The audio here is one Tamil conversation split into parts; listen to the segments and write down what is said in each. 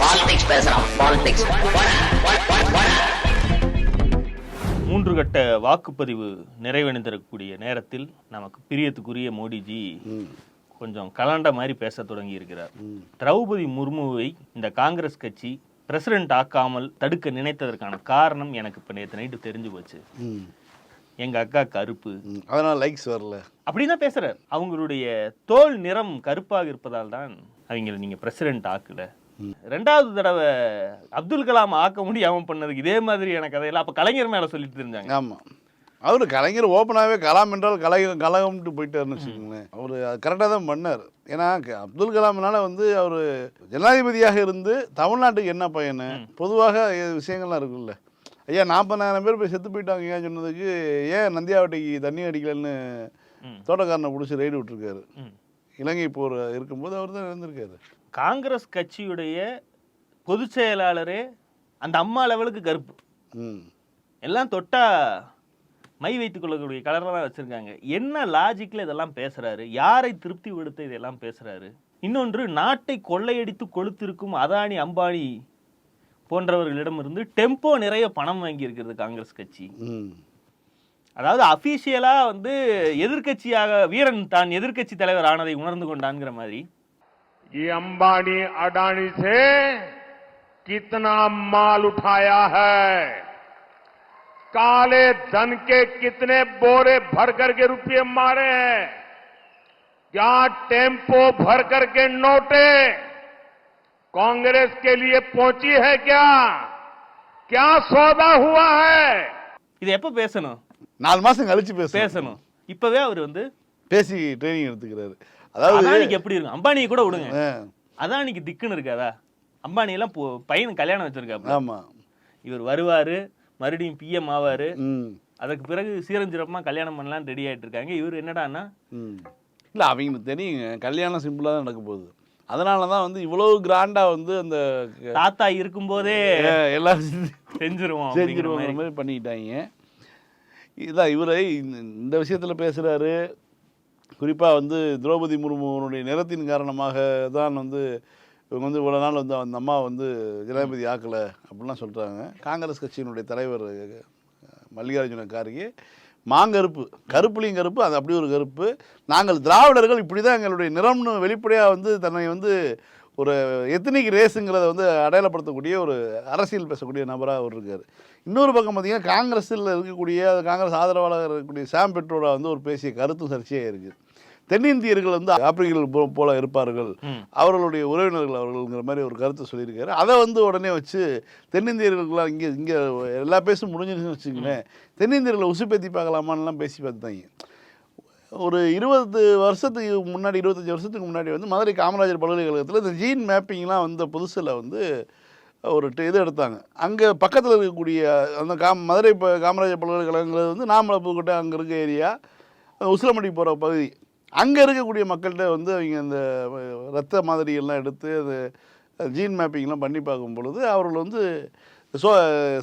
பாலிடிக்ஸ் பேசுறான் பாலிடிக்ஸ் மூன்று கட்ட வாக்குப்பதிவு நிறைவடைந்திருக்கக்கூடிய நேரத்தில் நமக்கு பிரியத்துக்குரிய மோடிஜி கொஞ்சம் கலாண்ட மாதிரி பேச தொடங்கி இருக்கிறார் திரௌபதி முர்முவை இந்த காங்கிரஸ் கட்சி பிரசிடென்ட் ஆக்காமல் தடுக்க நினைத்ததற்கான காரணம் எனக்கு இப்ப நேற்று நைட்டு தெரிஞ்சு போச்சு. எங்க அக்கா கருப்பு. அதனால லைக்ஸ் வரல. அப்படின்னு பேசுறாரு. அவங்களுடைய தோல் நிறம் கருப்பாக இருப்பதால் தான் அவங்கள நீங்க பிரசிடென்ட் ஆக்கல. ரெண்டாவது தடவை அப்துல் கலாம் ஆக்க முடியாம பண்ணதுக்கு இதே மாதிரியான கதையெல்லாம் அப்ப கலைஞர் மேல சொல்லிட்டு தெரிஞ்சாங்க ஆமாம் அவர் கலைஞர் ஓப்பனாகவே கலாம் என்றால் கலைஞர் கலகம்ட்டு போயிட்டாருன்னு வச்சுக்கோங்களேன். அவர் கரெக்டாக தான் பண்ணார். ஏன்னா அப்துல் கலாம்னால வந்து அவர் ஜனாதிபதியாக இருந்து தமிழ்நாட்டுக்கு என்ன பயனு? பொதுவாக விஷயங்கள்லாம் இருக்குல்ல. ஐயா நாற்பதாயிரம் பேர் போய் செத்து போயிட்டாங்க ஏன் சொன்னதுக்கு ஏன் நந்தியாவட்டைக்கு தண்ணி அடிக்கலன்னு. தோட்டக்காரனை பிடிச்சி ரைடு விட்டுருக்காரு. இலங்கை போர் இருக்கும்போது அவர் தான் இருந்திருக்காரு காங்கிரஸ் கட்சியுடைய பொதுச் செயலாளரே அந்த அம்மா லெவலுக்கு கருப்பு. எல்லாம் தொட்டா மை வைத்துக் கொள்ளக்கூடிய கலரில் தான் வச்சிருக்காங்க. என்ன லாஜிக்ல இதெல்லாம் பேசுறாரு? யாரை திருப்தி படுத்த இதெல்லாம் பேசுறாரு? இன்னொன்று நாட்டை கொள்ளையடித்து கொளுத்திருக்கும் அதானி அம்பானி போன்றவர்களிடமிருந்து டெம்போ நிறைய பணம் வாங்கி இருக்கிறது காங்கிரஸ் கட்சி. அதாவது அபிஷியலா வந்து எதிர்க்கட்சியாக வீரன் தான் எதிர்க்கட்சி தலைவர் ஆனதை உணர்ந்து கொண்டான்ங்கிற மாதிரி. ये अंबानी अडानी से कितना माल उठाया है काले धन के कितने बोरे भर करके रुपये मारे हैं क्या टेम्पो भर करके नोटे कांग्रेस के लिए पहुंची है क्या क्या सौदा हुआ है இது எப்ப பேசணும் நாலு மாதம் கழிச்சு பேச பேசணும் இப்பவே அவர் வந்து பேசி ட்ரைனிங் எடுத்துக்கிறாரு அதாவது அதானிக்கு எப்படி இருக்கும்? அம்பானியை கூட விடுங்க. அதானிக்கு திக்குன்னு இருக்காதா? அம்பானி எல்லாம் போ- பையனுக்கு கல்யாணம் வச்சிருக்காப்ல ஆமா. இவர் வருவாரு மறுபடியும் பிஎம் ஆவாரு. அதுக்கு பிறகு சீரஞ்சிரப்பமா கல்யாணம் பண்ணலாம் ரெடி ஆயிட்டு இருக்காங்க. இவர் என்னடான்னா இல்லை அவங்களுக்கு தெரியுங்க கல்யாணம் சிம்பிளாக தான் நடக்க போகுது. அதனால தான் வந்து இவ்வளவு கிராண்டாக வந்து அந்த தாத்தா இருக்கும்போதே செஞ்சு- செஞ்சிருவோம் மாதிரி. மாதிரி பண்ணிக்கிட்டாங்க. இதான் இவரை இந்த- இந்த விஷயத்தில் பேசுகிறாரு குறிப்பாக வந்து திரௌபதி முர்முனுடைய நிறத்தின் காரணமாக தான் வந்து இவங்க வந்து இவ்வளோ நாள் வந்து அந்த அம்மா வந்து ஜனாதிபதி ஆக்கலை அப்படிலாம் சொல்கிறாங்க காங்கிரஸ் கட்சியினுடைய தலைவர் மல்லிகார்ஜுன கார்கே மாங்கருப்பு கருப்புலையும் கருப்பு அது அப்படி ஒரு கருப்பு. நாங்கள் திராவிடர்கள் இப்படி தான் எங்களுடைய நிறம்னு வெளிப்படையாக வந்து தன்னை வந்து ஒரு எத்தனிக் ரேஸுங்கிறத வந்து அடையாளப்படுத்தக்கூடிய ஒரு அரசியல் பேசக்கூடிய நபராக அவர் இருக்கார். இன்னொரு பக்கம் பார்த்தீங்கன்னா காங்கிரஸில் இருக்கக்கூடிய அது காங்கிரஸ் ஆதரவாளர் இருக்கக்கூடிய சாம் பெட்ரோடா வந்து ஒரு பேசிய கருத்தும் சர்ச்சையாக இருக்குது தென்னிந்தியர்கள் வந்து ஆப்பிரிக்கர்கள் போல இருப்பார்கள். அவர்களுடைய உறவினர்கள் அவர்கள்ங்கிற மாதிரி ஒரு கருத்தை சொல்லியிருக்காரு. அதை வந்து உடனே வச்சு தென்னிந்தியர்கள்லாம் இங்கே இங்கே எல்லா பேசும் முடிஞ்சிருச்சுன்னு வச்சுங்களேன் தென்னிந்தியர்களை உசுப்பேத்தி பார்க்கலாமான்லாம் பேசி பார்த்துட்டாங்க. ஒரு இருபது வருஷத்துக்கு முன்னாடி இருபத்தஞ்சி வருஷத்துக்கு முன்னாடி வந்து மதுரை காமராஜர் பல்கலைக்கழகத்தில் இந்த ஜீன் மேப்பிங்லாம் வந்த புதுசில் வந்து ஒரு ட- இது எடுத்தாங்க. அங்கே பக்கத்தில் இருக்கக்கூடிய அந்த காம் மதுரை இப்போ காமராஜர் பல்கலைக்கழகங்கிறது வந்து நாமலை அங்கே இருக்க ஏரியா உசிலமடி போகிற பகுதி. அங்கே இருக்கக்கூடிய மக்கள்கிட்ட வந்து அவங்க அந்த ரத்த மாதிரி எல்லாம் எடுத்து அது ஜீன் மேப்பிங்லாம் பண்ணி பார்க்கும் பொழுது அவர்கள் வந்து சோ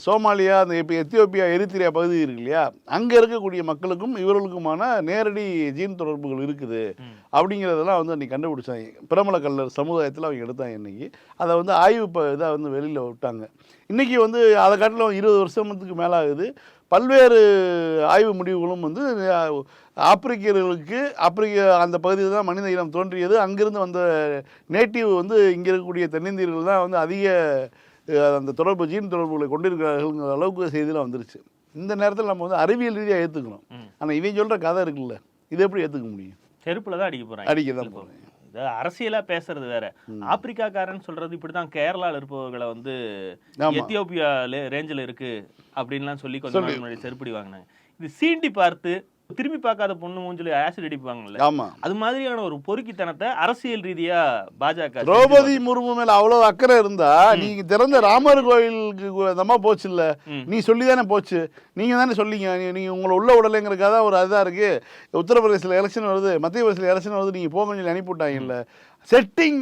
சோமாலியா அந்த இப்போ எத்தியோப்பியா எரித்திரியா பகுதி இருக்கு இல்லையா? அங்கே இருக்கக்கூடிய மக்களுக்கும் இவர்களுக்குமான நேரடி ஜீன் தொடர்புகள் இருக்குது. அப்படிங்கிறதெல்லாம் வந்து அன்றைக்கி கண்டுபிடிச்சாங்க. பிரமல கல்லர் சமுதாயத்தில் அவங்க எடுத்தாங்க இன்னைக்கு. அதை வந்து ஆய்வு ப இதாக வந்து வெளியில் விட்டாங்க. இன்றைக்கி வந்து அதை காட்டிலும் இருபது வருஷத்துக்கு மேலே ஆகுது பல்வேறு ஆய்வு முடிவுகளும் வந்து ஆப்பிரிக்கர்களுக்கு ஆப்பிரிக்க அந்த பகுதியில் தான் மனித இனம் தோன்றியது. அங்கிருந்து வந்த நேட்டிவ் வந்து இங்கே இருக்கக்கூடிய தென்னிந்தியர்கள் தான் வந்து அதிக அந்த தொடர்பு ஜீன் தொடர்புகளை கொண்டிருக்கிறார்கள்ங்கிற அளவுக்கு செய்திலாம் வந்துருச்சு. இந்த நேரத்தில் நம்ம வந்து அறிவியல் ரீதியாக ஏற்றுக்கணும் ஆனால் இவன் சொல்கிற கதை இருக்குல்ல இதை எப்படி ஏற்றுக்க முடியும்? செருப்புல தான் அடிக்க போறாங்க. அடிக்க தான் போகிறேன் இது அரசியலா பேசுறது வேற. ஆப்பிரிக்காக்காரன் சொல்றது இப்படிதான் கேரளால இருப்பவர்களை வந்து. எத்தியோப்பியா ரேஞ்சில் இருக்கு அப்படின்லாம் சொல்லி கொஞ்ச நாள் முன்னாடி செருப்படி வாங்கினாங்க. இது சீண்டி பார்த்து திரும்பி பார்க்காத பொண்ணு மூஞ்சில ஆசிட் அடிப்பாங்கல்ல. ஆமாம் அது மாதிரியான ஒரு பொறுக்கித்தனத்தை அரசியல் ரீதியா பாஜக திரௌபதி முர்மு மேல அவ்வளவு அக்கறை இருந்தா நீங்க திறந்த ராமர் கோயிலுக்கு அம்மா போச்சு இல்ல. நீ சொல்லி தானே போச்சு. நீங்க தானே சொல்லிங்க. நீங்க உங்களை உள்ள விடலைங்கிறதுக்காக தான் ஒரு அதுதான் இருக்கு. உத்தரப்பிரதேசத்தில் எலெக்ஷன் வருது மத்திய பிரதேசத்தில் எலெக்ஷன் வருது நீங்க போங்கன்னு சொல்லி அனுப்பிவிட்டாங்கல்ல. செட்டிங்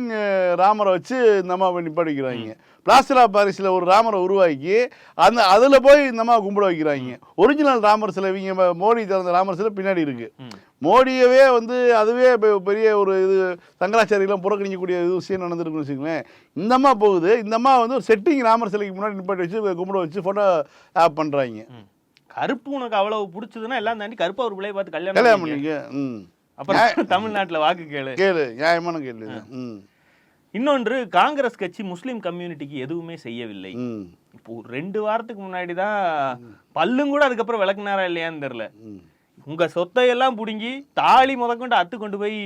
ராமரை வச்சு இந்த அம்மா போய் நிப்பாடிக்கிறாங்க பிளாஸ்டர் ஆஃப் பாரிஸில் ஒரு ராமரை உருவாக்கி அந்த அதில் போய் இந்த அம்மா கும்பிட வைக்கிறாங்க. ஒரிஜினல் ராமர் சிலை இவங்க மோடி திறந்த ராமர் சிலை பின்னாடி இருக்கு. ம். மோடியவே வந்து அதுவே பெரிய ஒரு இது சங்கராச்சாரியெல்லாம் புறக்கணிக்கக்கூடிய இது விஷயம் நடந்திருக்குன்னு வச்சுக்கோங்களேன். இந்த அம்மா போகுது இந்த அம்மா வந்து ஒரு செட்டிங் ராமர் சிலைக்கு முன்னாடி நிப்பாட்டி வச்சு கும்பிட வச்சு ஃபோட்டோ ஆப் பண்ணுறாங்க கருப்பு உனக்கு அவ்வளவு பிடிச்சதுன்னா எல்லாம் தாண்டி கருப்பு அவர் பிள்ளைய பார்த்து கல்யாணம் கல்யாணம். பண்ணிக்க ம். அப்புறம் தமிழ்நாட்டுல வாக்கு கேளு. கேளு நியாயமான கேள்வி இன்னொன்று காங்கிரஸ் கட்சி முஸ்லீம் கம்யூனிட்டிக்கு எதுவுமே செய்யவில்லை. இப்போ ரெண்டு வாரத்துக்கு முன்னாடி தான் பல்லும் கூட அதுக்கப்புறம் விளக்குனாரா இல்லையான்னு தெரியல. ம். உங்க சொத்தை எல்லாம் புடுங்கி தாலி முதற்கொண்டு அத்து கொண்டு போய்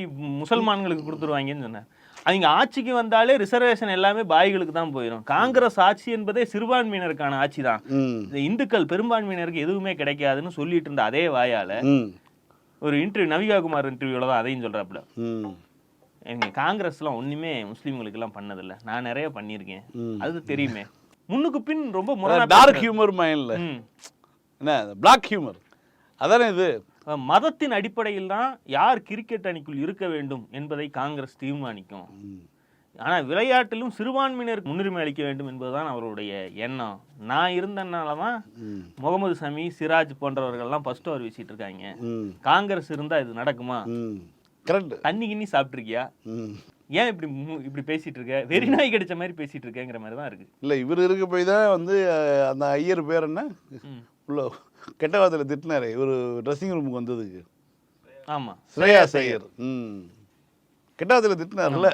முசல்மான்களுக்கு கொடுத்துருவாங்கன்னு சொன்னார் அவங்க ஆட்சிக்கு வந்தாலே ரிசர்வேஷன் எல்லாமே பாய்களுக்கு தான் போயிடும் காங்கிரஸ் ஆட்சி என்பதே சிறுபான்மையினருக்கான ஆட்சி தான். இந்த இந்துக்கள் பெரும்பான்மையினருக்கு எதுவுமே கிடைக்காதுன்னு சொல்லிட்டு இருந்த அதே வாயால ஒரு இன்டர்வியூ நவிகா குமார் இன்டர்வியூல தான் அதையும் சொல்றாப்புல. ம். எங்க காங்கிரஸ்லாம் ஒண்ணுமே முஸ்லீம்களுக்கு எல்லாம் பண்ணதில்ல. நான் நிறைய பண்ணியிருக்கேன். அது தெரியுமே. முன்னுக்கு பின் ரொம்ப டார்க். ஹியூமர் மைண்டில். என்ன பிளாக் ஹியூமர் அதானே இது? மதத்தின் அடிப்படையில் தான் யார் கிரிக்கெட் அணிக்குள் இருக்க வேண்டும் என்பதை காங்கிரஸ் தீர்மானிக்கும். ம். ஆனா விளையாட்டிலும் சிறுபான்மையினருக்கு முன்னுரிமை அளிக்க வேண்டும் என்பதுதான் அவருடைய எண்ணம். நான் இருந்தனால தான் முகமது சமி சிராஜ் போன்றவர்கள்லாம் ஃபர்ஸ்ட் ஓவர் வீசிட்டு இருக்காங்க. காங்கிரஸ் இருந்தா இது நடக்குமா? கரெக்ட் தண்ணி கிண்ணி சாப்பிட்ருக்கியா ஏன் இப்படி இப்படி பேசிட்டு இருக்க? வெறி நாய் கடிச்ச மாதிரி பேசிட்டு இருக்கேங்கிற மாதிரி தான் இருக்கு. இல்லை இவர் இருக்க போய் தான் வந்து அந்த ஐயர் பேர் என்ன. உள்ள கெட்ட வார்த்தையில் திட்டினாரு இவர் ட்ரெஸ்ஸிங் ரூமுக்கு வந்ததுக்கு. ஆமா. ஸ்ரேயா ஐயர் ம். கெட்ட வார்த்தையில் திட்டினார்ல.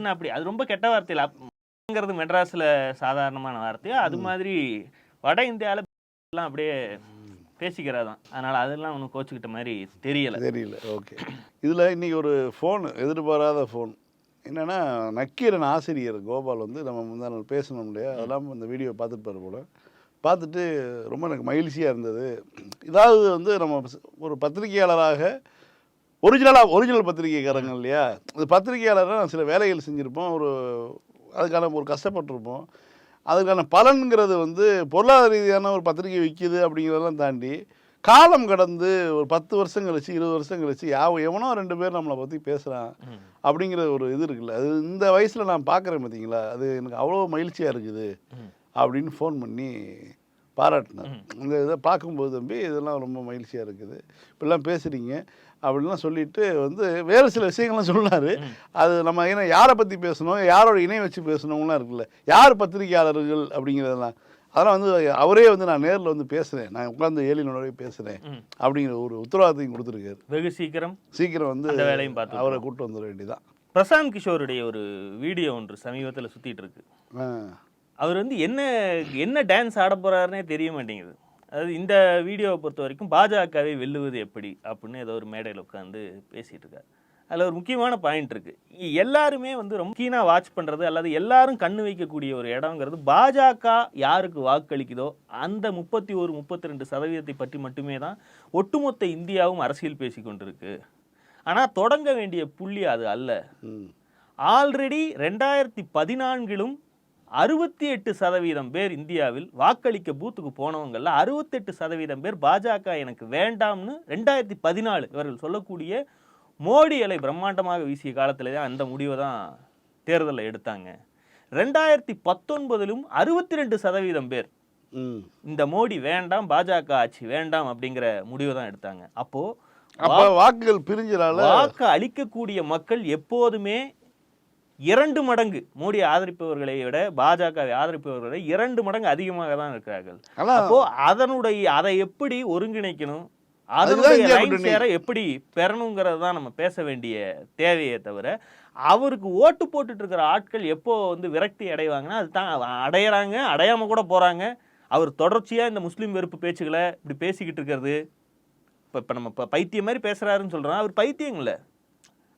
அதுன்னு அப்படி. அது ரொம்ப கெட்ட வார்த்தையில். அப்பங்கிறது மெட்ராஸ்ல சாதாரணமான வார்த்தையா? அது மாதிரி வட இந்தியால எல்லாம் அப்படியே பேசிக்கிறாதான் அதனால அதெல்லாம் ஒன்றும் கோச்சுக்கிட்ட மாதிரி தெரியல. தெரியல. ஓகே. இதில் இன்னைக்கு ஒரு ஃபோன் எதிர்பாராத ஃபோன் என்னன்னா நக்கீரன் ஆசிரியர் கோபால் வந்து நம்ம முந்தா நாள் பேசணும் இல்லையா? அதெல்லாம் இந்த வீடியோ பார்த்துட்டு போல. பார்த்துட்டு ரொம்ப எனக்கு மகிழ்ச்சியாக இருந்தது. இதாவது வந்து நம்ம ஒரு பத்திரிகையாளராக ஒரிஜினலாக ஒரிஜினல் பத்திரிகைக்காரங்க இல்லையா? இந்த பத்திரிகையாளராக சில வேலைகள் செஞ்சுருப்போம். ஒரு அதுக்கான ஒரு கஷ்டப்பட்டிருப்போம். அதுக்கான பலன்கிறது வந்து பொருளாதார ரீதியான ஒரு பத்திரிகை விற்கிது அப்படிங்கிறதெல்லாம் தாண்டி காலம் கடந்து ஒரு பத்து வருஷம் கழிச்சு இருபது வருஷம் கழிச்சு யாவ எவனோ ரெண்டு பேர் நம்மளை பற்றி பேசுகிறான். அப்படிங்கிற ஒரு இது இருக்குல்ல. அது இந்த வயசில் நான் பார்க்குறேன் பார்த்தீங்களா அது எனக்கு அவ்வளோ மகிழ்ச்சியாக இருக்குது. அப்படின்னு ஃபோன் பண்ணி பாராட்டினார் இந்த இதை பார்க்கும்போது தம்பி இதெல்லாம் ரொம்ப மகிழ்ச்சியாக இருக்குது. இப்படிலாம் பேசுகிறீங்க அப்படின்லாம் சொல்லிட்டு வந்து வேறு சில விஷயங்கள்லாம் சொன்னார். அது நம்ம ஏன்னா யாரை பற்றி பேசணும் யாரோட இணை வச்சு பேசணும்லாம் இருக்குல்ல. யார் பத்திரிகையாளர்கள் அப்படிங்கிறதெல்லாம். அதெல்லாம் வந்து அவரே வந்து நான் நேரில் வந்து பேசுகிறேன் நான் உட்காந்து ஏழினோடவே பேசுகிறேன். அப்படிங்கிற ஒரு உத்தரவாதத்தையும் கொடுத்துருக்காரு. வெகு சீக்கிரம் சீக்கிரம் வந்து வேலையும் பார்த்து அவரை கூட்டு வந்துட வேண்டியதான் பிரசாந்த் கிஷோருடைய ஒரு வீடியோ ஒன்று சமீபத்தில் சுத்திட்டு இருக்கு. அவர் வந்து என்ன என்ன டான்ஸ் ஆட போறாருன்னே தெரிய மாட்டேங்குது. அதாவது இந்த வீடியோவை பொறுத்த வரைக்கும் பாஜகவை வெல்லுவது எப்படி அப்படின்னு ஏதோ ஒரு மேடையில் உட்காந்து பேசிட்டு இருக்காரு. அதில் ஒரு முக்கியமான பாயிண்ட் இருக்கு. இங்க எல்லாருமே வந்து ரொம்ப கீனாக வாட்ச் பண்றது அல்லது எல்லாரும் கண்ணு வைக்கக்கூடிய ஒரு இடங்கிறது பாஜக யாருக்கு வாக்களிக்குதோ அந்த முப்பத்தி ஒரு முப்பத்தி ரெண்டு சதவீதத்தை பற்றி மட்டுமே தான் ஒட்டுமொத்த இந்தியாவும் அரசியல் பேசி கொண்டிருக்கு. ஆனால் தொடங்க வேண்டிய புள்ளி அது அல்ல. ஆல்ரெடி ரெண்டாயிரத்தி பதினான்கிலும் அறுபத்தி எட்டு சதவீதம் பேர் இந்தியாவில் வாக்களிக்க பூத்துக்கு போனவங்கள்ல அறுபத்தெட்டு சதவீதம் பேர் பாஜக எனக்கு வேண்டாம்னு ரெண்டாயிரத்தி பதினாலு இவர்கள் சொல்லக்கூடிய மோடி அலை பிரம்மாண்டமாக வீசிய காலத்துல தான் அந்த முடிவை தான் தேர்தலில் எடுத்தாங்க. ரெண்டாயிரத்தி பத்தொன்பதிலும் அறுபத்தி ரெண்டு சதவீதம் பேர் இந்த மோடி வேண்டாம் பாஜக ஆட்சி வேண்டாம் அப்படிங்கிற முடிவை தான் எடுத்தாங்க. அப்போ அப்போ வாக்குகள் பிரிஞ்சனால வாக்கு அளிக்கக்கூடிய மக்கள் எப்போதுமே இரண்டு மடங்கு மோடி ஆதரிப்பவர்களை விட பாஜகவை ஆதரிப்பவர்களை இரண்டு மடங்கு அதிகமாக தான் இருக்கிறார்கள். அப்போ அதனுடைய அதை எப்படி ஒருங்கிணைக்கணும்? அதுதான் அதனுடைய எப்படி பெறணுங்கிறது தான் நம்ம பேச வேண்டிய தேவையே தவிர அவருக்கு ஓட்டு போட்டுட்டு இருக்கிற ஆட்கள் எப்போ வந்து விரக்தி அடைவாங்கன்னா அது தான் அடையறாங்க அடையாம கூட போறாங்க. அவர் தொடர்ச்சியா இந்த முஸ்லீம் வெறுப்பு பேச்சுகளை இப்படி பேசிக்கிட்டு இருக்கிறது. இப்போ இப்போ நம்ம பைத்தியம் மாதிரி பேசுறாருன்னு சொல்றோம். அவர் பைத்தியம் இல்ல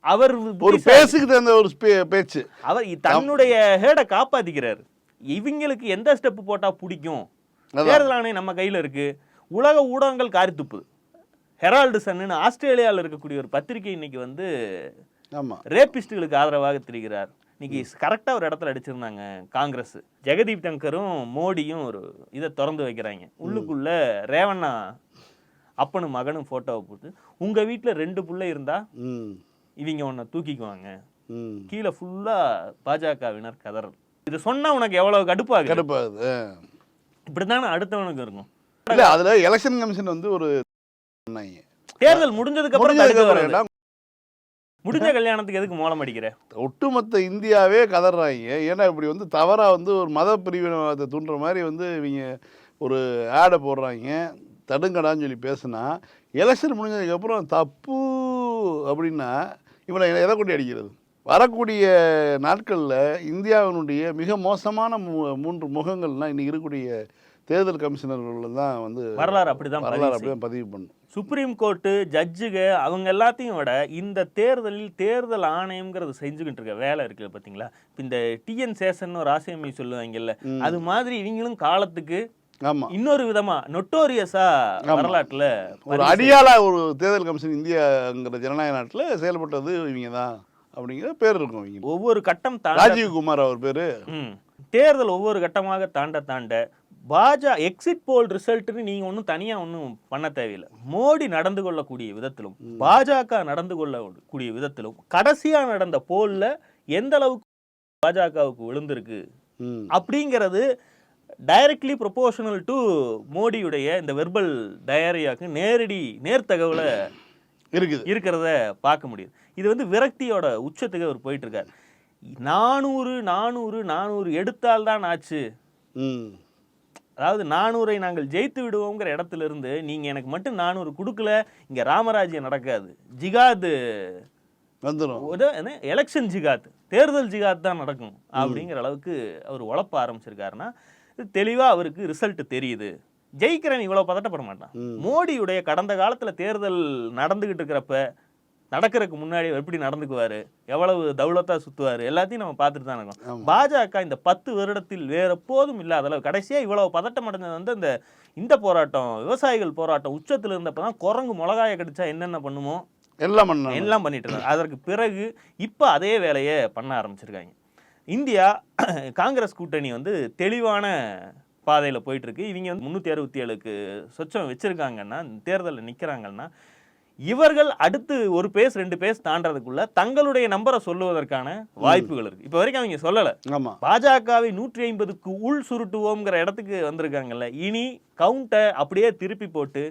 அவர் ஒரு. பேசுகிட்டு அந்த ஒரு பேச்சு. அவர் தன்னுடைய ஹேடை காப்பாத்திக்கிறாரு. இவங்களுக்கு எந்த ஸ்டெப் போட்டா பிடிக்கும். தேர்தல் ஆணையம் நம்ம கையில இருக்கு. உலக ஊடகங்கள் காரி துப்புது ஹெரால்டு சன்னு ஆஸ்திரேலியாவில் இருக்கக்கூடிய ஒரு பத்திரிகை இன்னைக்கு வந்து ரேபிஸ்டுகளுக்கு ஆதரவாக திரிகிறார். இன்னைக்கு கரெக்டாக ஒரு இடத்துல அடிச்சிருந்தாங்க காங்கிரஸ். ஜெகதீப் தங்கரும் மோடியும் ஒரு இதை திறந்து வைக்கிறாங்க. உள்ளுக்குள்ள ரேவண்ணா அப்பனும் மகனும் ஃபோட்டோவை போட்டு உங்க வீட்டில் ரெண்டு புள்ள இருந்தா? இவங்க உன்னை தூக்கிக்குவாங்க. கீழே ஃபுல்லா பாஜகவினர் கதறல். இது சொன்னா உனக்கு எவ்வளவு கடுப்பாகுது? கடுப்பாகுது ஆ. இப்படித்தானே அடுத்தவனுக்கு இருக்கும். இல்ல அதுல எலெக்ஷன் கமிஷன் வந்து ஒரு தேர்தல் முடிஞ்சதுக்கு அப்புறம்? முடிஞ்ச கல்யாணத்துக்கு எதுக்கு மோளம் அடிக்கிற? ஒட்டுமொத்த இந்தியாவே கதறாங்க. ஏன்னா இப்படி வந்து தவறாக வந்து ஒரு மத பிரிவினவாதத்தை தூண்டுற மாதிரி வந்து இவங்க ஒரு ஆடை போடுறாங்க. தடுங்கடான்னு சொல்லி பேசுனா எலெக்ஷன் முடிஞ்சதுக்கப்புறம் தப்பு அப்படின்னா இவனை எதை கொண்டு அடிக்கிறது? வரக்கூடிய நாட்களில் இந்தியாவினுடைய மிக மோசமான மூன்று முகங்கள்லாம் இன்னைக்கு இருக்கக்கூடிய தேர்தல் கமிஷனர்கள் தான் வந்து வரலாறு அப்படிதான் பதிவு வரலாறு செய்யும். அப்படிதான் பதிவு பண்ணும் சுப்ரீம் கோர்ட்டு ஜட்ஜுக அவங்க எல்லாத்தையும் விட இந்த தேர்தலில் தேர்தல் ஆணையம்ங்கிறது செஞ்சுக்கிட்டு இருக்க வேலை இருக்கு பாத்தீங்களா? இப்ப இந்த டிஎன் சேஷன் ஒரு ஆசையமை சொல்லுவாங்கல்ல அது மாதிரி இவங்களும் காலத்துக்கு ஆமாம் இன்னொரு விதமா நொட்டோரியஸா ஆமா. வரலாற்றுல ஒரு அடியாளா ஒரு தேர்தல் கமிஷன் இந்தியாங்கிற ஜனநாயக நாட்டில் செயல்பட்டது இவங்க தான் அப்படிங்கிற பேர் இருக்கும் இவங்க ஒவ்வொரு கட்டம் தாண்ட ராஜீவ் குமார் அவர் பேரு. தேர்தல் ஒவ்வொரு கட்டமாக தாண்ட தாண்ட பாஜக எக்ஸிட் போல் ரிசல்ட்னு நீங்க ஒன்றும் தனியா ஒன்றும் பண்ண தேவையில்லை மோடி நடந்து கொள்ளக்கூடிய விதத்திலும் பாஜக நடந்து கொள்ளக்கூடிய விதத்திலும் கடைசியா நடந்த போல்ல எந்த அளவுக்கு பாஜகவுக்கு விழுந்திருக்கு. அப்படிங்கிறது டைரக்ட்லி ப்ரொபோஷனல் டு மோடியுடைய இந்த வெர்பல் டயரியாக்கு நேரடி நேர்த்தகவலை இருக்குது. இருக்கிறத பார்க்க முடியுது. இது வந்து விரக்தியோட உச்சத்துக்கு அவர் போயிட்டு இருக்காரு நானூறு நானூறு நானூறு எடுத்தால்தான் ஆச்சு. ம். அதாவது நானூறை நாங்கள் ஜெயித்து விடுவோங்கிற இடத்துல இருந்து நீங்க எனக்கு மட்டும் நானூறு கொடுக்கல இங்க ராமராஜ்யம் நடக்காது. ஜிகாது வந்துடும் எலெக்ஷன் ஜிகாத் தேர்தல் ஜிகாத் தான் நடக்கும் அப்படிங்கிற அளவுக்கு அவர் உழப்ப ஆரம்பிச்சிருக்காருன்னா இது தெளிவா அவருக்கு ரிசல்ட் தெரியுது. ஜெயிக்கிறவன் இவ்வளவு பதட்டப்பட மாட்டான். மோடியுடைய கடந்த காலத்துல தேர்தல் நடந்துகிட்டு இருக்கிறப்ப நடக்கிறதுக்கு முன்னாடி எப்படி நடந்துக்குவாரு? எவ்வளவு தௌலத்தா சுத்துவாரு? எல்லாத்தையும் நம்ம பார்த்துட்டு தான் இருக்கோம். பாஜக இந்த பத்து வருடத்தில் வேற எப்போதும் இல்லாத அளவு கடைசியா இவ்வளவு பதட்டம் அடைஞ்சது வந்து இந்த இந்த போராட்டம் விவசாயிகள் போராட்டம் உச்சத்துல இருந்தப்பதான் குரங்கு மிளகாய கடிச்சா என்னென்ன பண்ணுமோ? எல்லாம் எல்லாம் பண்ணிட்டு இருந்தாங்க. அதற்கு பிறகு இப்போ அதே வேலையை பண்ண ஆரம்பிச்சிருக்காங்க. இந்தியா காங்கிரஸ் கூட்டணி வந்து தெளிவான பாதையில் போயிட்டு இருக்கு இவங்க வந்து முந்நூற்றி அறுபத்தி ஏழுக்கு சொச்சம் வச்சிருக்காங்கன்னா தேர்தலில் நிற்கிறாங்கன்னா இவர்கள் அடுத்து ஒரு பேஸ் ரெண்டு பேஸ் தாண்டறதுக்குள்ள தங்களுடைய நம்பரை சொல்லுவதற்கான வாய்ப்புகள் இருக்கு. இப்போ வரைக்கும் அவங்க சொல்லலை. பாஜகவை நூற்றி ஐம்பதுக்கு உள் சுருட்டுவோங்கிற இடத்துக்கு வந்திருக்காங்கல்ல. இனி கவுண்டை அப்படியே திருப்பி போட்டு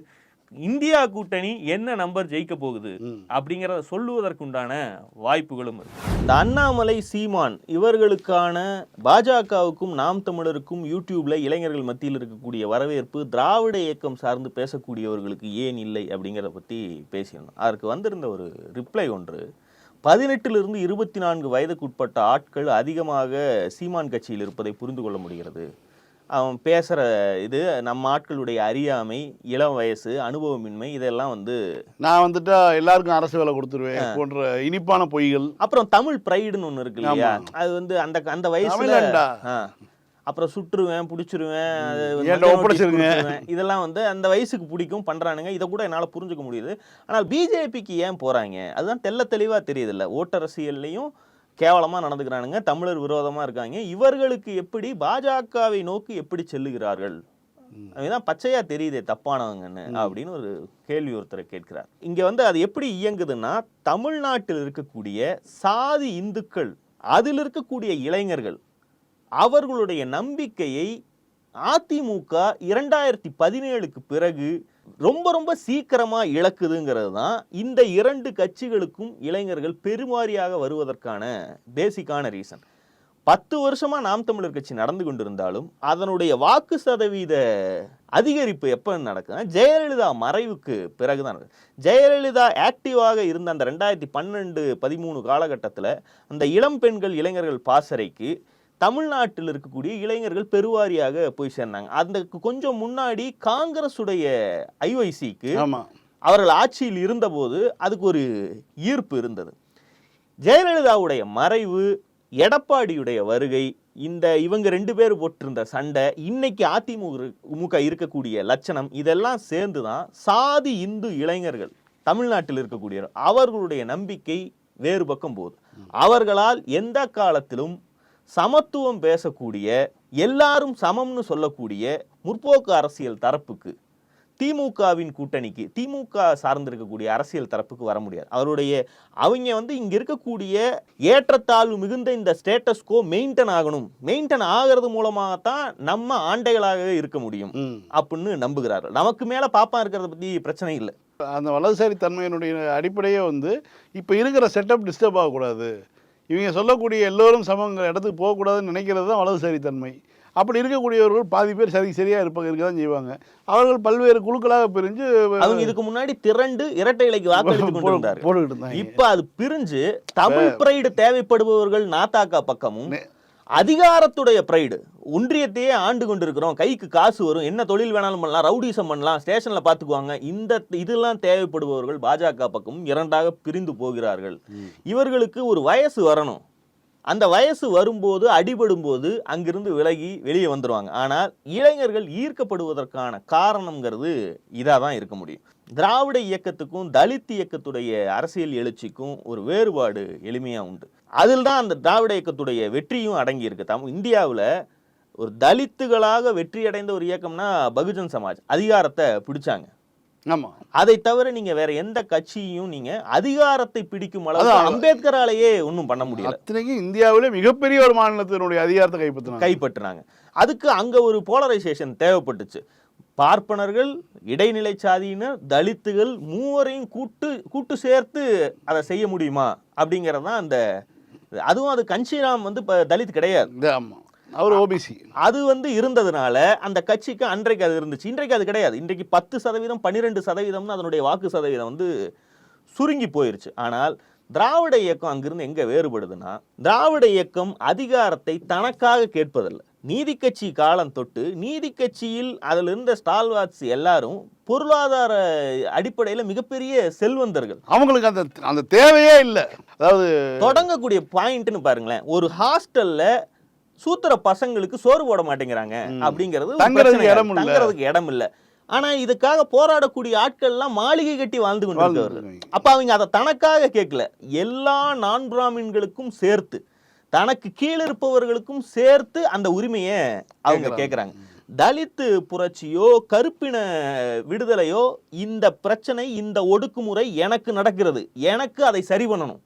இந்தியா கூட்டணி என்ன நம்பர் ஜெயிக்க போகுது. அப்படிங்கிறத சொல்லுவதற்குண்டான வாய்ப்புகளும் இருக்கு. இந்த அண்ணாமலை சீமான் இவர்களுக்கான பாஜகவுக்கும் நாம் தமிழருக்கும் யூடியூப்ல இளைஞர்கள் மத்தியில் இருக்கக்கூடிய வரவேற்பு திராவிட இயக்கம் சார்ந்து பேசக்கூடியவர்களுக்கு ஏன் இல்லை அப்படிங்கிறத பத்தி பேசியிருந்தோம். அதற்கு வந்திருந்த ஒரு ரிப்ளை ஒன்று பதினெட்டிலிருந்து இருபத்தி நான்கு வயதுக்குட்பட்ட ஆட்கள் அதிகமாக சீமான் கட்சியில் இருப்பதை புரிந்து கொள்ள முடிகிறது. அவன் பேசுகிற இது நம்ம ஆட்களுடைய அறியாமை இளம் வயசு அனுபவமின்மை இதெல்லாம் வந்து நான் வந்துட்டா எல்லாருக்கும் அரசு வேலை கொடுத்துருவேன் போன்ற இனிப்பான பொய்கள். அப்புறம் தமிழ் ப்ரைடுன்னு ஒன்று இருக்கு இல்லையா. அது வந்து அந்த அந்த வயசுல. அப்புறம் சுட்டுருவேன் பிடிச்சிருவேன். இதெல்லாம் வந்து அந்த வயசுக்கு பிடிக்கும் பண்றானுங்க. இதை கூட என்னால புரிஞ்சுக்க முடியுது. ஆனால் பிஜேபிக்கு ஏன் போறாங்க? அதுதான் தெள்ள தெளிவா தெரியுது இல்ல ஓட்டரசியல்லையும் கேவலமா நடந்துக்கிறானுங்க தமிழர் விரோதமா இருக்காங்க. இவர்களுக்கு எப்படி பாஜகவை நோக்கி எப்படி செல்லுகிறார்கள்? அதுதான் பச்சையா தெரியுதே தப்பானவங்கன்னு அப்படின்னு ஒரு கேள்வி ஒருத்தர் கேட்கிறார். இங்க வந்து அது எப்படி இயங்குதுன்னா தமிழ்நாட்டில் இருக்கக்கூடிய சாதி இந்துக்கள் அதில் இருக்கக்கூடிய இளைஞர்கள் அவர்களுடைய நம்பிக்கையை அதிமுக இரண்டாயிரத்தி பதினேழுக்கு பிறகு ரொம்ப ரொம்ப சீக்கிரமாக இழக்குதுங்கிறது தான் இந்த இரண்டு கட்சிகளுக்கும் இளைஞர்கள் பெருமாறியாக வருவதற்கான பேசிக்கான ரீசன் பத்து வருஷமா நாம் தமிழர் கட்சி நடந்து கொண்டிருந்தாலும் அதனுடைய வாக்கு சதவீத அதிகரிப்பு எப்போ நடக்குதுன்னா ஜெயலலிதா மறைவுக்கு பிறகுதான் தான் ஜெயலலிதா ஆக்டிவாக இருந்த அந்த ரெண்டாயிரத்தி பன்னெண்டு பதிமூணு காலகட்டத்தில் அந்த இளம் பெண்கள் இளைஞர்கள் பாசறைக்கு தமிழ்நாட்டில் இருக்கக்கூடிய இளைஞர்கள் பெருவாரியாக போய் சேர்ந்தாங்க. அதுக்கு கொஞ்சம் முன்னாடி காங்கிரஸுடைய ஐஒய்சிக்கு ஆமா. அவர்கள் ஆட்சியில் இருந்தபோது அதுக்கு ஒரு ஈர்ப்பு இருந்தது. ஜெயலலிதாவுடைய மறைவு எடப்பாடியுடைய வருகை இந்த இவங்க ரெண்டு பேர் போட்டிருந்த சண்டை இன்னைக்கு அதிமுக இருக்கக்கூடிய லட்சணம் இதெல்லாம் சேர்ந்து தான் சாதி இந்து இளைஞர்கள் தமிழ்நாட்டில் இருக்கக்கூடிய அவர்களுடைய நம்பிக்கை வேறு பக்கம் போகுது. அவர்களால் எந்த காலத்திலும் சமத்துவம் பேசக்கூடிய எல்லாரும் சமம்னு சொல்லக்கூடிய முற்போக்கு அரசியல் தரப்புக்கு திமுகவின் கூட்டணிக்கு திமுக சார்ந்திருக்கக்கூடிய அரசியல் தரப்புக்கு வர முடியாது. அவருடைய அவங்க வந்து இங்க இருக்கக்கூடிய ஏற்றத்தாழ்வு மிகுந்த இந்த ஸ்டேட்டஸ் கோ மெயின்டைன் ஆகணும். மெயின்டைன் ஆகிறது மூலமாகத்தான் நம்ம ஆண்டைகளாகவே இருக்க முடியும். அப்படின்னு நம்புகிறார்கள். நமக்கு மேல பாப்பா இருக்கிறத பத்தி பிரச்சனை இல்லை. அந்த வலதுசாரி தன்மையினுடைய அடிப்படையே வந்து இப்போ இருக்கிற செட்டப் டிஸ்டர்ப் ஆகக்கூடாது. இவங்க சொல்லக்கூடிய எல்லோரும் சமங்கிற இடத்துக்கு போகக்கூடாதுன்னு நினைக்கிறது தான் வலதுசாரி தன்மை அப்படி இருக்கக்கூடியவர்கள் பாதி பேர் சரி சரியாக இருப்பாங்க இருக்க தான் செய்வாங்க. அவர்கள் பல்வேறு குழுக்களாக பிரிஞ்சு அவங்க இதுக்கு முன்னாடி திரண்டு இரட்டை இலைக்கு வாக்களித்து போட்டுக்கிட்டு இப்ப அது பிரிஞ்சு தமிழ் பிரைடு தேவைப்படுபவர்கள் நாத்தாக்கா பக்கமும் அதிகாரத்துடைய ப்ரைடு ஒன்றியத்தையே ஆண்டு கொண்டிருக்கிறோம். கைக்கு காசு வரும். என்ன தொழில் வேணாலும் பண்ணலாம். ரவுடிசம் பண்ணலாம். ஸ்டேஷனில் பார்த்துக்குவாங்க இந்த இதெல்லாம் தேவைப்படுபவர்கள் பாஜக பக்கமும் இரண்டாக பிரிந்து போகிறார்கள். இவர்களுக்கு ஒரு வயசு வரணும். அந்த வயசு வரும்போது அடிபடும்போது அங்கிருந்து விலகி வெளியே வந்துடுவாங்க ஆனால் இளைஞர்கள் ஈர்க்கப்படுவதற்கான காரணங்கிறது இதாக தான் இருக்க முடியும். திராவிட இயக்கத்துக்கும் தலித் இயக்கத்துடைய அரசியல் எழுச்சிக்கும் ஒரு வேறுபாடு எளிமையாக உண்டு. அதில் தான் அந்த திராவிட இயக்கத்துடைய வெற்றியும் அடங்கி இருக்கு தம் இந்தியாவில் ஒரு தலித்துகளாக வெற்றி அடைந்த ஒரு இயக்கம்னா பகுஜன் சமாஜ் அதிகாரத்தை பிடிச்சாங்க. ஆமாம் அதை தவிர நீங்க வேற எந்த கட்சியையும் நீங்க அதிகாரத்தை பிடிக்கும் அதான். அம்பேத்கராலேயே ஒன்றும் பண்ண முடியல. அத்தனைக்கும் இந்தியாவிலே மிகப்பெரிய ஒரு மாநிலத்தினுடைய அதிகாரத்தை கைப்பற்றினாங்க. கைப்பற்றினாங்க. அதுக்கு அங்க ஒரு போலரைசேஷன் தேவைப்பட்டுச்சு. பார்ப்பனர்கள் இடைநிலை சாதியினர் தலித்துகள் மூவரையும் கூட்டு கூட்டு சேர்த்து அதை செய்ய முடியுமா? அப்படிங்கிறது தான் அந்த அதுவும் அது கன்ஷிராம் வந்து இப்போ தலித் கிடையாது. ஆமாம் அவர் ஓபிசி அது வந்து இருந்ததுனால அந்த கட்சிக்கு அன்றைக்கு அது இருந்துச்சு. இன்றைக்கு அது கிடையாது. இன்றைக்கு பத்து சதவீதம் பன்னிரெண்டு சதவீதம்னு அதனுடைய வாக்கு சதவீதம் வந்து சுருங்கி போயிருச்சு. ஆனால் திராவிட இயக்கம் அங்கிருந்து எங்க வேறுபடுதுன்னா திராவிட இயக்கம் அதிகாரத்தை தனக்காக கேட்பதில்லை. நீதி கட்சி காலம் தொட்டு நீதி கட்சியில் அதில் இருந்த ஸ்டால்வாட்ஸ் எல்லாரும் பொருளாதார அடிப்படையில் மிகப்பெரிய செல்வந்தர்கள். அவங்களுக்கு அந்த அந்த தேவையே இல்லை. அதாவது தொடங்கக்கூடிய பாயிண்ட்னு பாருங்களேன். ஒரு ஹாஸ்டல்ல சூத்திர பசங்களுக்கு சோறு போட மாட்டேங்கிறாங்க அப்படிங்கிறது தங்குறதுக்கு இடம். இல்ல. ஆனா இதுக்காக போராடக்கூடிய ஆட்கள் எல்லாம் மாளிகை கட்டி வாழ்ந்து வாழ்ந்துட்டு அப்ப அவங்க அதை தனக்காக கேட்கல. எல்லா நான் பிராமின்களுக்கும் சேர்த்து. தனக்கு கீழ் இருப்பவர்களுக்கும் சேர்த்து அந்த உரிமையை அவங்க கேக்குறாங்க. கேட்கறாங்க தலித்து புரட்சியோ கருப்பின விடுதலையோ இந்த பிரச்சனை இந்த ஒடுக்குமுறை எனக்கு நடக்கிறது. எனக்கு அதை சரி பண்ணணும்.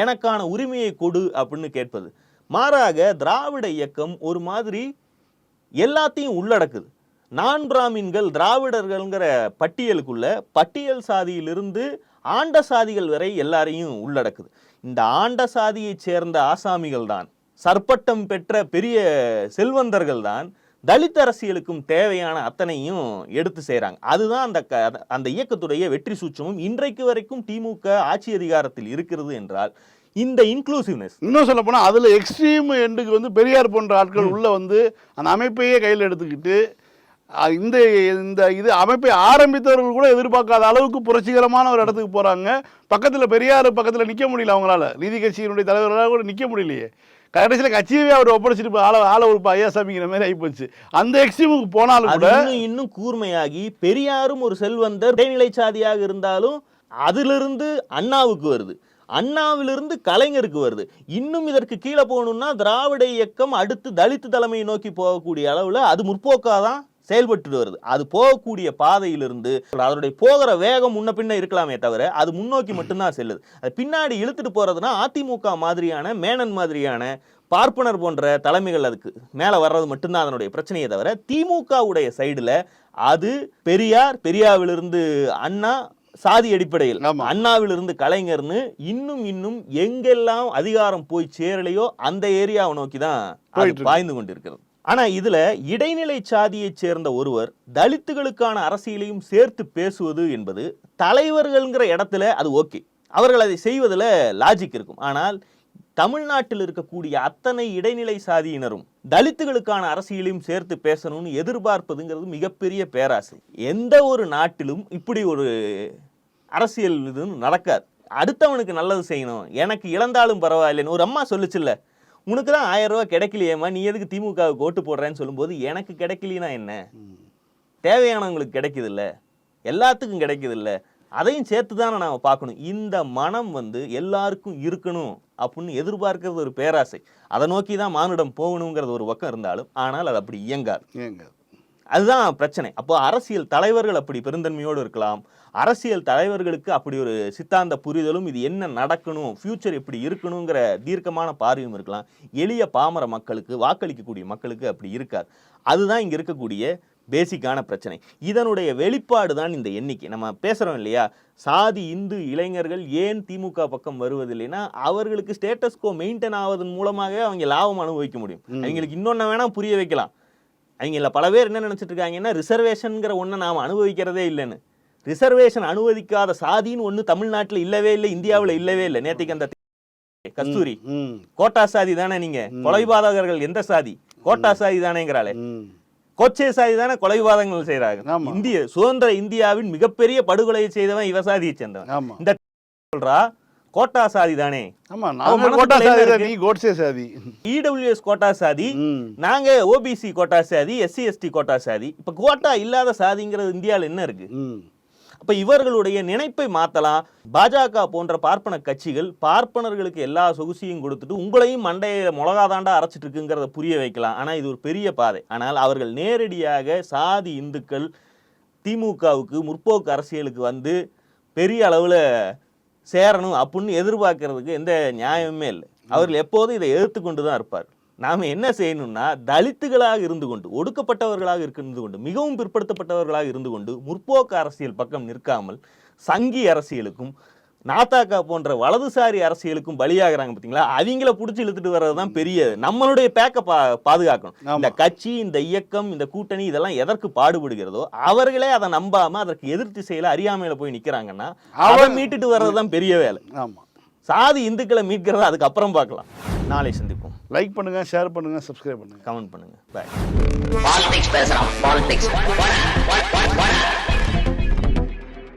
எனக்கான உரிமையை கொடு அப்படின்னு கேட்பது. மாறாக திராவிட இயக்கம் ஒரு மாதிரி எல்லாத்தையும் உள்ளடக்குது. நான் பிராமின்கள் திராவிடர்கள்ங்கிற பட்டியலுக்குள்ள பட்டியல் சாதியிலிருந்து ஆண்ட சாதிகள் வரை எல்லாரையும் உள்ளடக்குது. இந்த ஆண்ட சாதியைச் சேர்ந்த ஆசாமிகள் தான் சற்பட்டம் பெற்ற பெரிய செல்வந்தர்கள் தான் தலித் அரசியலுக்கும் தேவையான அத்தனையும் எடுத்து செய்றாங்க. அதுதான் அந்த க- அந்த இயக்கத்துடைய வெற்றி சூட்சமும். இன்றைக்கு வரைக்கும் திமுக ஆட்சி அதிகாரத்தில் இருக்கிறது என்றால் இந்த இன்க்ளூசிவ்னஸ் இன்னும் சொல்ல போனால் அதில் எக்ஸ்ட்ரீம் எண்டுக்கு வந்து பெரியார் போன்ற ஆட்கள் உள்ள வந்து அந்த அமைப்பையே கையில் எடுத்துக்கிட்டு இந்த இந்த இது அமைப்பை ஆரம்பித்தவர்கள் கூட எதிர்பார்க்காத அளவுக்கு புரட்சிகரமான ஒரு இடத்துக்கு போகிறாங்க பக்கத்தில் பெரியார் பக்கத்தில் நிற்க முடியல அவங்களால. நீதி கட்சியினுடைய தலைவர்களால் கூட நிற்க முடியலையே. கடைசியில் கட்சியவே அவர் ஒப்படைச்சிட்டு ஆள ஆள ஒரு ஐயாசாமிங்கிற மாதிரி ஆகிப்போச்சு அந்த எக்ஸ்ட்ரீமுக்கு போனாலும் கூட இன்னும் இன்னும் கூர்மையாகி பெரியாரும் ஒரு செல்வந்தர் இடைநிலை சாதியாக இருந்தாலும் அதிலிருந்து அண்ணாவுக்கு வருது. அண்ணாவிலிருந்து கலைஞருக்கு வருது. இன்னும் இதற்கு கீழே போகணும்னா திராவிட இயக்கம் அடுத்து தலித்து தலைமையை நோக்கி போகக்கூடிய அளவுல அது முற்போக்காக தான் செயல்பட்டு வருது அது போகக்கூடிய பாதையிலிருந்து அதனுடைய போகிற வேகம் முன்ன பின்ன இருக்கலாமே தவிர அது முன்னோக்கி மட்டும்தான் செல்லுது அது பின்னாடி இழுத்துட்டு போறதுன்னா அதிமுக மாதிரியான மேனன் மாதிரியான பார்ப்பனர் போன்ற தலைமைகள் அதுக்கு மேல வர்றது மட்டும்தான் அதனுடைய பிரச்சனையே தவிர திமுகவுடைய சைடுல அது பெரியார் பெரியாவிலிருந்து அண்ணா சாதி அடிப்படையில். அண்ணாவிலிருந்து கலைஞர்னு இன்னும் இன்னும் எங்கெல்லாம் அதிகாரம் போய் சேரலையோ அந்த ஏரியாவை நோக்கி தான். பாய்ந்து கொண்டிருக்கிறது ஆனால் இதில் இடைநிலை சாதியைச் சேர்ந்த ஒருவர் தலித்துகளுக்கான அரசியலையும் சேர்த்து பேசுவது என்பது தலைவர்கள்ங்கிற இடத்துல அது ஓகே அவர்கள் அதை செய்வதில் லாஜிக் இருக்கும். ஆனால் தமிழ்நாட்டில் இருக்கக்கூடிய அத்தனை இடைநிலை சாதியினரும் தலித்துகளுக்கான அரசியலையும் சேர்த்து பேசணும்னு எதிர்பார்ப்பதுங்கிறது மிகப்பெரிய பேராசை. எந்த ஒரு நாட்டிலும் இப்படி ஒரு அரசியல் இது நடக்காது. அடுத்தவனுக்கு நல்லது செய்யணும். எனக்கு இழந்தாலும் பரவாயில்லைன்னு ஒரு அம்மா சொல்லுச்சுல்ல உனக்கு தான் ஆயிரம் ரூபாய் கிடைக்கலையேம்மா நீ எதுக்கு திமுகவுக்கு ஓட்டு போடுறேன்னு சொல்லும்போது எனக்கு கிடைக்கலனா என்ன? தேவையானவங்களுக்கு கிடைக்குது இல்ல எல்லாத்துக்கும் கிடைக்குது இல்ல அதையும் சேர்த்து தானே நாம பார்க்கணும். இந்த மனம் வந்து எல்லாருக்கும் இருக்கணும் அப்படின்னு எதிர்பார்க்கறது ஒரு பேராசை. அதை நோக்கி தான் மானுடம் போகணுங்கிறது ஒரு பக்கம் இருந்தாலும் ஆனால் அது அப்படி இயங்காது. இயங்காது. அதுதான் பிரச்சனை. அப்போ அரசியல் தலைவர்கள் அப்படி பெருந்தன்மையோடு இருக்கலாம். அரசியல் தலைவர்களுக்கு அப்படி ஒரு சித்தாந்த புரிதலும் இது என்ன நடக்கணும் ஃபியூச்சர் எப்படி இருக்கணுங்கிற தீர்க்கமான பார்வையும் இருக்கலாம். எளிய பாமர மக்களுக்கு வாக்களிக்கக்கூடிய மக்களுக்கு அப்படி இருக்காது. அதுதான் இங்க இருக்கக்கூடிய பேசிக்கான பிரச்சனை. இதனுடைய வெளிப்பாடு தான் இந்த எண்ணிக்கை. நம்ம பேசுறோம் இல்லையா? சாதி இந்து இளைஞர்கள் ஏன் திமுக பக்கம் வருவதில்லைன்னா அவர்களுக்கு ஸ்டேட்டஸ் கோ மெயின்டைன் ஆவதன் மூலமாகவே அவங்க லாபம் அனுபவிக்க முடியும். அவங்களுக்கு இன்னொன்னு வேணா புரிய வைக்கலாம். அவங்கள பல பேர் என்ன நினைச்சிட்டு இருக்காங்கன்னா ரிசர்வேஷன்ங்கிற ஒன்றை நாம் அனுபவிக்கிறதே இல்லைன்னு. ரிசர்வேஷன் அனுமதிக்காத சாதின்னு ஒன்று தமிழ்நாட்டில் இல்லவே இல்லை இந்தியாவில் இல்லவே இல்லை. நேத்திக்கு அந்த கஸ்தூரி. கோட்டா சாதி தானே நீங்க? கொலைபாதகர்கள் எந்த சாதி? கோட்டா சாதி தானேங்கிறாளே. கொச்சை சாதி தானே கொலைபாதகங்கள் செய்யறாங்க. இந்திய சுதந்திர இந்தியாவின் மிகப்பெரிய படுகொலையை செய்தவன் இவ சாதியை சேர்ந்தவன். இந்த சொல்றா கோட்டா சாதி தானே? ஆமா அவன் நாங்க கோட்டா சாதி? நீ கோட்ஸே சாதி இடபிள்யூஎஸ் கோட்டா சாதி நாங்க ஓபிசி கோட்டா சாதி எஸ்சி எஸ்டி கோட்டா சாதி இப்ப கோட்டா இல்லாத சாதிங்கிறது இந்தியாவில் என்ன இருக்கு? அப்ப இவர்களுடைய நினைப்பை மாத்தலாம். பாஜக போன்ற பார்ப்பன கட்சிகள் பார்ப்பனர்களுக்கு எல்லா சொகுசியும் கொடுத்துட்டு உங்களையும் மண்டையில மிளகாதாண்டா அரைச்சிட்டு இருக்குங்கிறத புரிய வைக்கலாம். ஆனா இது ஒரு பெரிய பாதை. ஆனால் அவர்கள் நேரடியாக சாதி இந்துக்கள் திமுகவுக்கு முற்போக்கு அரசியலுக்கு வந்து பெரிய அளவுல சேரணும் அப்படின்னு எதிர்பார்க்கறதுக்கு எந்த நியாயமுமே இல்லை. அவர்கள் எப்போதும் இதை எதிர்த்து கொண்டு தான் இருப்பார். நாம என்ன செய்யணும்னா தலித்துகளாக இருந்து கொண்டு ஒடுக்கப்பட்டவர்களாக இருந்து கொண்டு மிகவும் பிற்படுத்தப்பட்டவர்களாக இருந்து கொண்டு முற்போக்கு அரசியல் பக்கம் நிற்காமல் சங்கி அரசியலுக்கும் நாத்தாக்கா போன்ற வலதுசாரி அரசியலுக்கும் பலியாகிறாங்க பார்த்தீங்களா அவங்கள பிடிச்சி இழுத்துட்டு வர்றது தான் பெரிய நம்மளுடைய பேக்க பா பாதுகாக்கணும். இந்த கட்சி இந்த இயக்கம் இந்த கூட்டணி இதெல்லாம் எதற்கு பாடுபடுகிறதோ அவர்களே அதை நம்பாம அதற்கு எதிர் திசையில அறியாமையில போய் நிக்கிறாங்கன்னா அவன் மீட்டுட்டு வர்றது தான் பெரிய வேலை. ஆமா. சாதி இந்துக்களை மீட்கிறத அதுக்கப்புறம் பார்க்கலாம். நாளை சந்திப்போம். லைக் பண்ணுங்க ஷேர் பண்ணுங்க சப்ஸ்கிரைப் பண்ணுங்க. கமெண்ட் பண்ணுங்க. பாய் பாலிடிக்ஸ் பேசுறான் பாலிடிக்ஸ்